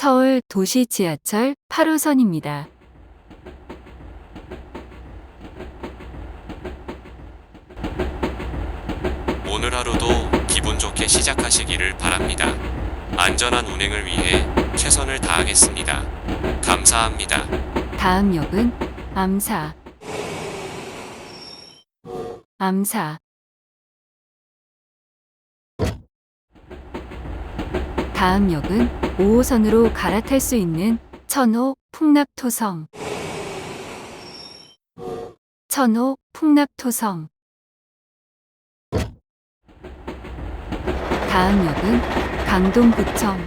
서울 도시 지하철 8호선입니다. 오늘 하루도 기분 좋게 시작하시기를 바랍니다. 안전한 운행을 위해 최선을 다하겠습니다. 감사합니다. 다음 역은 암사. 암사. 다음 역은 5호선으로 갈아탈 수 있는 천호 풍납토성. 천호 풍납토성. 다음 역은 강동구청.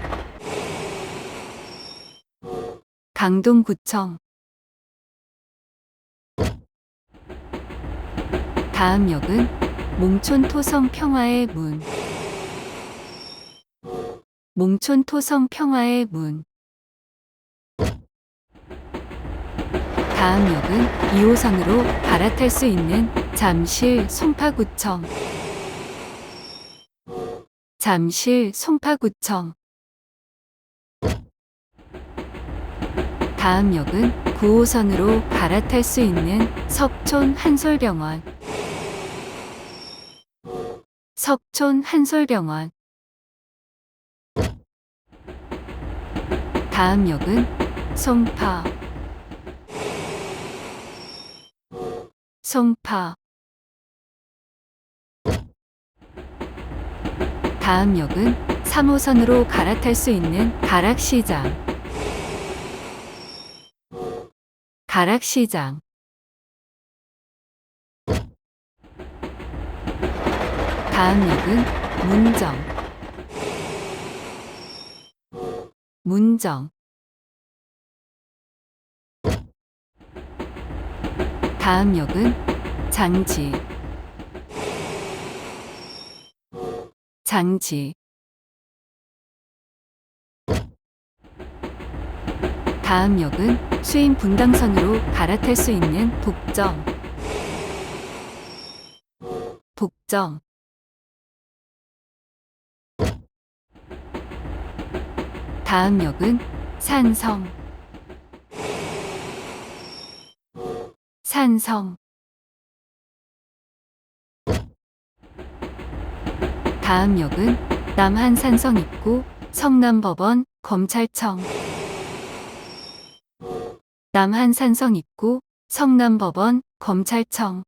강동구청. 다음 역은 몽촌 토성 평화의 문. 몽촌 토성 평화의 문. 다음 역은 2호선으로 갈아탈 수 있는 잠실 송파구청. 잠실 송파구청. 다음 역은 9호선으로 갈아탈 수 있는 석촌 한솔병원. 석촌 한솔병원. 다음 역은 송파. 송파. 다음 역은 3호선으로 갈아탈 수 있는 가락시장. 가락시장. 다음 역은 문정. 문정. 다음 역은 장지. 장지. 다음 역은 수인 분당선으로 갈아탈 수 있는 복정. 복정. 다음 역은 산성. 산성. 다음 역은 남한산성 입구 성남법원 검찰청. 남한산성 입구 성남법원 검찰청.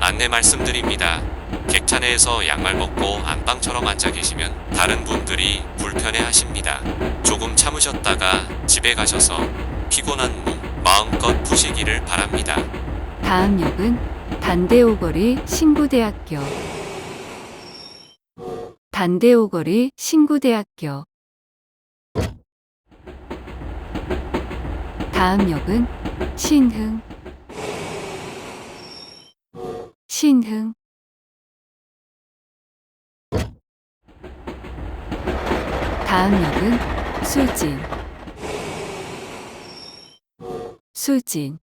안내 말씀드립니다. 객차 내에서 양말 벗고 안방처럼 앉아 계시면 다른 분들이 불편해 하십니다. 조금 참으셨다가 집에 가셔서 피곤한 몸 마음껏 푸시기를 바랍니다. 다음 역은 단대오거리 신구대학교. 단대오거리 신구대학교. 다음 역은 신흥. 신흥. 다음 역은 수진. 수진.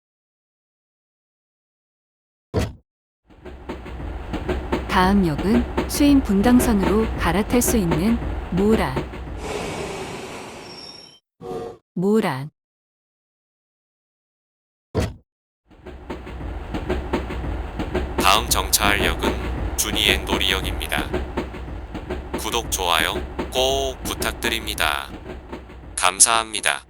다음 역은 수인 분당선으로 갈아탈 수 있는 모란. 모란. 다음 정차할 역은 준이의 놀이역입니다. 구독, 좋아요 꼭 부탁드립니다. 감사합니다.